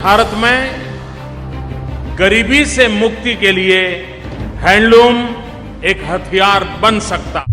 भारत में गरीबी से मुक्ति के लिए हैंडलूम एक हथियार बन सकता है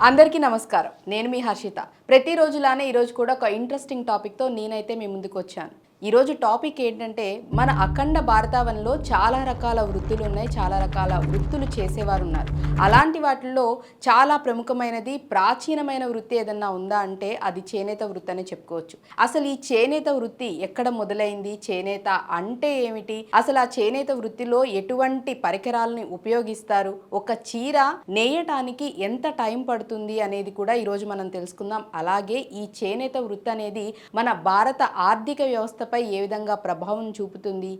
అందరికీ నమస్కారం నేను మీ హర్షిత ప్రతిరోజులానే ఈరోజు కూడా ఒక ఇంట్రెస్టింగ్ టాపిక్తో నేనైతే మీ ముందుకు వచ్చాను ఈరోజు టాపిక్ ఏంటంటే మన అఖండ భారతావనంలో చాలా రకాల వృత్తులు ఉన్నాయి చాలా రకాల వృత్తులు చేసేవారు ఉన్నారు అలాంటి వాటిల్లో చాలా ప్రముఖమైనది ప్రాచీనమైన వృత్తి ఏదన్నా ఉందా అంటే అది చేనేత వృత్తి అని చెప్పుకోవచ్చు. అసలు ఈ చేనేత వృత్తి ఎక్కడ మొదలైంది? చేనేత అంటే ఏమిటి? అసలు ఆ చేనేత వృత్తిలో ఎటువంటి పరికరాలని ఉపయోగిస్తారు? ఒక చీర నేయటానికి ఎంత టైం పడుతుంది అనేది కూడా ఈరోజు మనం తెలుసుకుందాం. అలాగే ఈ చేనేత వృత్తి అనేది మన భారత ఆర్థిక వ్యవస్థ పై ఏ విధంగా ప్రభావం చూపుతుంది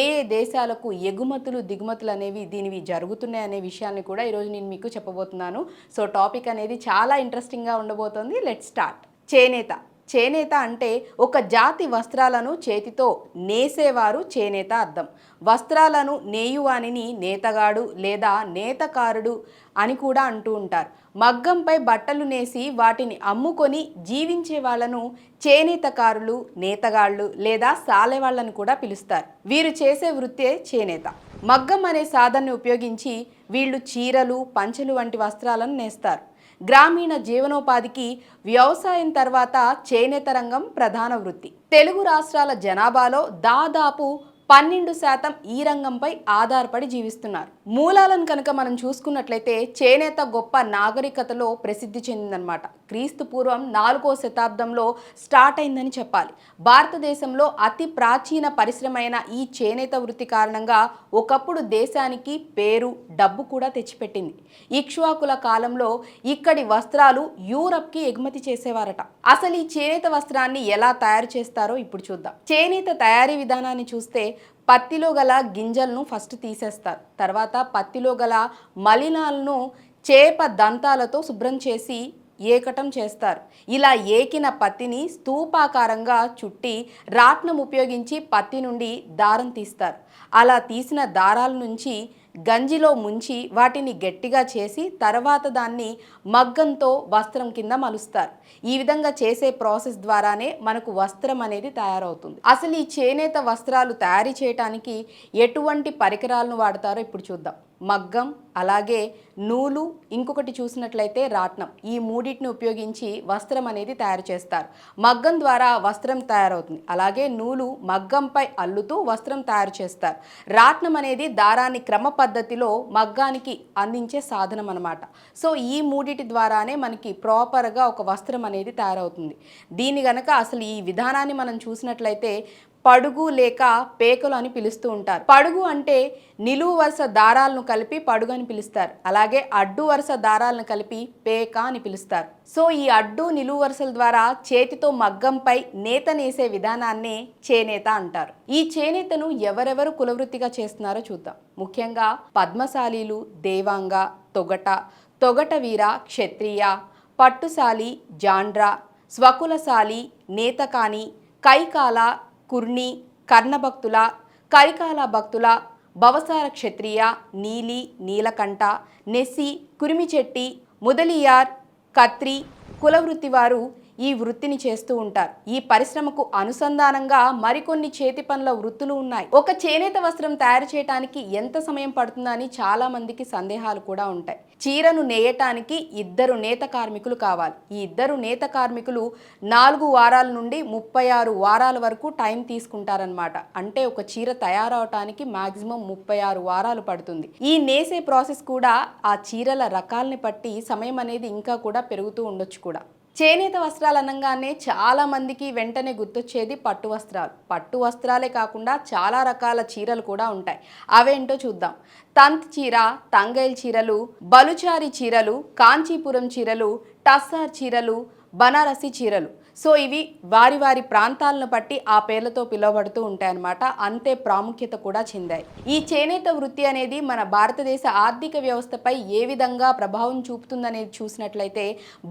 ఏ ఏ దేశాలకు ఎగుమతులు దిగుమతులు అనేవి దీనివి జరుగుతున్నాయి అనే విషయాన్ని కూడా ఈరోజు నేను మీకు చెప్పబోతున్నాను. సో టాపిక్ అనేది చాలా ఇంట్రెస్టింగ్గా ఉండబోతోంది. లెట్ స్టార్ట్ చేనేత. చేనేత అంటే ఒక జాతి వస్త్రాలను చేతితో నేసేవారు చేనేత అర్థం. వస్త్రాలను నేయువానిని నేతగాడు లేదా నేతకారుడు అని కూడా అంటూ ఉంటారు. మగ్గంపై బట్టలు నేసి వాటిని అమ్ముకొని జీవించే వాళ్ళను చేనేతకారులు నేతగాళ్ళు లేదా సాలెవాళ్ళని కూడా పిలుస్తారు. వీరు చేసే వృత్తే చేనేత. మగ్గం అనే సాధనని ఉపయోగించి వీళ్ళు చీరలు పంచెలు వంటి వస్త్రాలను నేస్తారు. గ్రామీణ జీవనోపాధికి వ్యవసాయం తర్వాత చేనేత రంగం ప్రధాన వృత్తి. తెలుగు రాష్ట్రాల జనాభాలో దాదాపు పన్నెండు శాతం ఈ రంగంపై ఆధారపడి జీవిస్తున్నారు. మూలాలను కనుక మనం చూసుకున్నట్లయితే చేనేత గొప్ప నాగరికతలో ప్రసిద్ధి చెందిందనమాట క్రీస్తు పూర్వం నాలుగో శతాబ్దంలో స్టార్ట్ అయిందని చెప్పాలి. భారతదేశంలో అతి ప్రాచీన పరిశ్రమైన ఈ చేనేత వృత్తి కారణంగా ఒకప్పుడు దేశానికి పేరు డబ్బు కూడా తెచ్చిపెట్టింది. ఇక్ష్వాకుల కాలంలో ఇక్కడి వస్త్రాలు యూరప్కి ఎగుమతి చేసేవారట. అసలు ఈ చేనేత వస్త్రాన్ని ఎలా తయారు చేస్తారో ఇప్పుడు చూద్దాం. చేనేత తయారీ విధానాన్ని చూస్తే పత్తిలో గల గింజలను ఫస్ట్ తీసేస్తారు. తర్వాత పత్తిలో గల మలినాలను చేప దంతాలతో శుభ్రం చేసి ఏకటం చేస్తారు. ఇలా ఏకిన పత్తిని స్తూపాకారంగా చుట్టి రాట్నం ఉపయోగించి పత్తి నుండి దారం తీస్తారు. అలా తీసిన దారాల నుంచి గంజిలో ముంచి వాటిని గట్టిగా చేసి తర్వాత దాన్ని మగ్గంతో వస్త్రం కింద మలుస్తారు. ఈ విధంగా చేసే ప్రాసెస్ ద్వారానే మనకు వస్త్రం అనేది తయారవుతుంది. అసలు ఈ చేనేత వస్త్రాలు తయారు చేయడానికి ఎటువంటి పరికరాలను వాడతారో ఇప్పుడు చూద్దాం. మగ్గం అలాగే నూలు ఇంకొకటి చూసినట్లయితే రాట్నం. ఈ మూడింటిని ఉపయోగించి వస్త్రం అనేది తయారు చేస్తారు. మగ్గం ద్వారా వస్త్రం తయారవుతుంది. అలాగే నూలు మగ్గంపై అల్లుతూ వస్త్రం తయారు చేస్తారు. రాట్నం అనేది దారాన్ని క్రమ పద్ధతిలో మగ్గానికి అందించే సాధనం అనమాట సో ఈ మూడిటి ద్వారానే మనకి ప్రాపర్గా ఒక వస్త్రం అనేది తయారవుతుంది. దీని గనక అసలు ఈ విధానాన్ని మనం చూసినట్లయితే పడుగు లేక పేకలు అని పిలుస్తూ ఉంటారు. పడుగు అంటే నిలువు వరుస దారాలను కలిపి పడుగు అని పిలుస్తారు. అలాగే అడ్డు వరుస దారాలను కలిపి పేక అని పిలుస్తారు. సో ఈ అడ్డు నిలువు వరుసల ద్వారా చేతితో మగ్గంపై నేత నేసే విధానాన్నే చేనేత అంటారు. ఈ చేనేతను ఎవరెవరు కులవృత్తిగా చేస్తున్నారో చూద్దాం. ముఖ్యంగా పద్మశాలీలు దేవాంగ తొగట తొగట వీర క్షత్రియ పట్టుశాలి జాండ్రా స్వకులశాలి నేతకాని కైకాల కుర్ణి కర్ణభక్తుల కరికాల భక్తుల భవసార క్షత్రియ నీలి నీలకంఠ నెసి కురిమిచెట్టి ముదలియార్ కత్రి కులవృత్తి వారు ఈ వృత్తిని చేస్తూ ఉంటారు. ఈ పరిశ్రమకు అనుసంధానంగా మరికొన్ని చేతి పనుల వృత్తులు ఉన్నాయి. ఒక చేనేత వస్త్రం తయారు చేయడానికి ఎంత సమయం పడుతుందని చాలా మందికి సందేహాలు కూడా ఉంటాయి. చీరను నేయటానికి ఇద్దరు నేత కార్మికులు కావాలి. ఈ ఇద్దరు నేత కార్మికులు నాలుగు వారాల నుండి ముప్పై ఆరు వారాల వరకు టైం తీసుకుంటారనమాట అంటే ఒక చీర తయారవటానికి మాక్సిమం ముప్పై ఆరు వారాలు పడుతుంది. ఈ నేసే ప్రాసెస్ కూడా ఆ చీరల రకాల్ని బట్టి సమయం అనేది ఇంకా కూడా పెరుగుతూ ఉండొచ్చు కూడా. చేనేత వస్త్రాలు అనగానే చాలా మందికి వెంటనే గుర్తొచ్చేది పట్టు వస్త్రాలు. పట్టు వస్త్రాలే కాకుండా చాలా రకాల చీరలు కూడా ఉంటాయి. అవేంటో చూద్దాం. తంత్ చీర తంగైల్ చీరలు బలుచారి చీరలు కాంచీపురం చీరలు టస్సార్ చీరలు బనారసి చీరలు. సో ఇవి వారి వారి ప్రాంతాలను బట్టి ఆ పేర్లతో పిలువబడుతూ ఉంటాయన్నమాట. అంతే ప్రాముఖ్యత కూడా చెందాయి. ఈ చేనేత వృత్తి అనేది మన భారతదేశ ఆర్థిక వ్యవస్థపై ఏ విధంగా ప్రభావం చూపుతుందనేది చూసినట్లయితే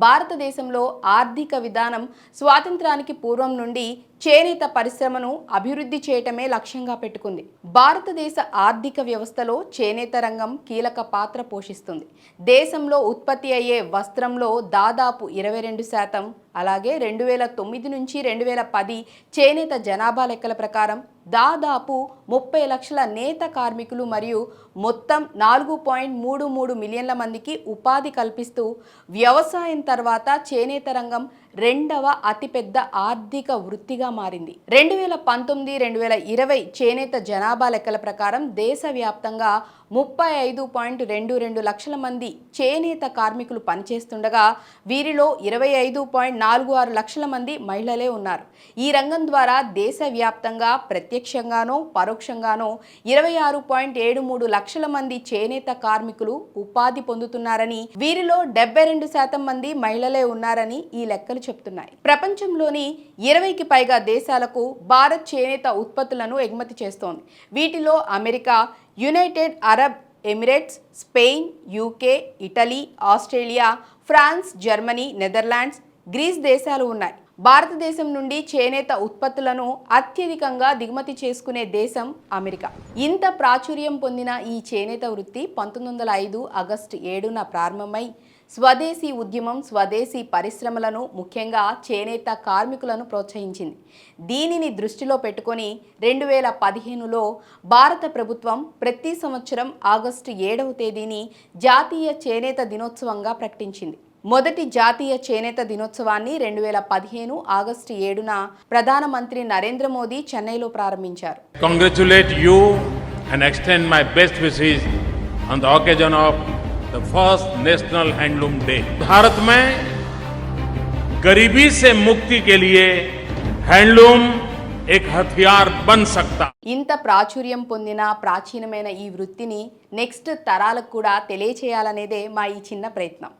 భారతదేశంలో ఆర్థిక విధానం స్వాతంత్రానికి పూర్వం నుండి చేనేత పరిశ్రమను అభివృద్ధి చేయటమే లక్ష్యంగా పెట్టుకుంది. భారతదేశ ఆర్థిక వ్యవస్థలో చేనేత రంగం కీలక పాత్ర పోషిస్తుంది. దేశంలో ఉత్పత్తి అయ్యే వస్త్రంలో దాదాపు ఇరవై రెండు శాతం అలాగే రెండు వేల తొమ్మిది నుంచి రెండు వేల పది చేనేత జనాభా లెక్కల ప్రకారం దాదాపు ముప్పై లక్షల నేత కార్మికులు మరియు మొత్తం నాలుగు పాయింట్ మూడు మూడు మిలియన్ల మందికి ఉపాధి కల్పిస్తూ వ్యవసాయం తర్వాత చేనేత రంగం రెండవ అతిపెద్ద ఆర్థిక వృత్తిగా మారింది. రెండు వేల పంతొమ్మిది రెండు వేల ఇరవై చేనేత జనాభా లెక్కల ప్రకారం దేశవ్యాప్తంగా ముప్పై ఐదు పాయింట్ రెండు రెండు లక్షల మంది చేనేత కార్మికులు పనిచేస్తుండగా వీరిలో ఇరవై ఐదు పాయింట్ నాలుగు ఆరు లక్షల మంది మహిళలే ఉన్నారు. ఈ రంగం ద్వారా దేశవ్యాప్తంగా ప్రత్యక్షంగానో పరోక్షంగానో ఇరవై ఆరు పాయింట్ ఏడు మూడు లక్షల మంది చేనేత కార్మికులు ఉపాధి పొందుతున్నారని వీరిలో డెబ్బై రెండు శాతం మంది మహిళలే ఉన్నారని ఈ లెక్కలు చెప్తున్నాయి. ప్రపంచంలోని ఇరవైకి పైగా దేశాలకు భారత్ చేనేత ఉత్పత్తులను ఎగుమతి చేస్తోంది. వీటిలో America United Arab Emirates Spain UK Italy Australia France Germany Netherlands Greece దేశాలు ఉన్నాయి. భారతదేశం నుండి చేనేత ఉత్పత్తులను అత్యధికంగా దిగుమతి చేసుకునే దేశం అమెరికా. ఇంత ప్రాచుర్యం పొందిన ఈ చేనేత వృత్తి పంతొమ్మిది వందల ఐదు ఆగస్టు ఏడున ప్రారంభమై స్వదేశీ ఉద్యమం స్వదేశీ పరిశ్రమలను ముఖ్యంగా చేనేత కార్మికులను ప్రోత్సహించింది. దీనిని దృష్టిలో పెట్టుకొని రెండు వేల పదిహేనులో భారత ప్రభుత్వం ప్రతి సంవత్సరం ఆగస్టు ఏడవ తేదీని జాతీయ చేనేత దినోత్సవంగా ప్రకటించింది. మొదటి జాతీయ చేనేత దినోత్సవాన్ని రెండు వేల పదిహేను ఆగస్టు ఏడున ప్రధానమంత్రి నరేంద్ర మోదీ చెన్నైలో ప్రారంభించారు congratulate you and extend my best wishes on the occasion of the first National Handloom Day. Bharat में गरीबी से मुक्ति के लिए हैंडलूम एक हथियार बन सकता ఇంత ప్రాచుర్యం పొందిన ప్రాచీనమైన ఈ వృత్తిని నెక్స్ట్ తరాలకు కూడా తెలియచేయాలనేదే మా ఈ చిన్న ప్రయత్నం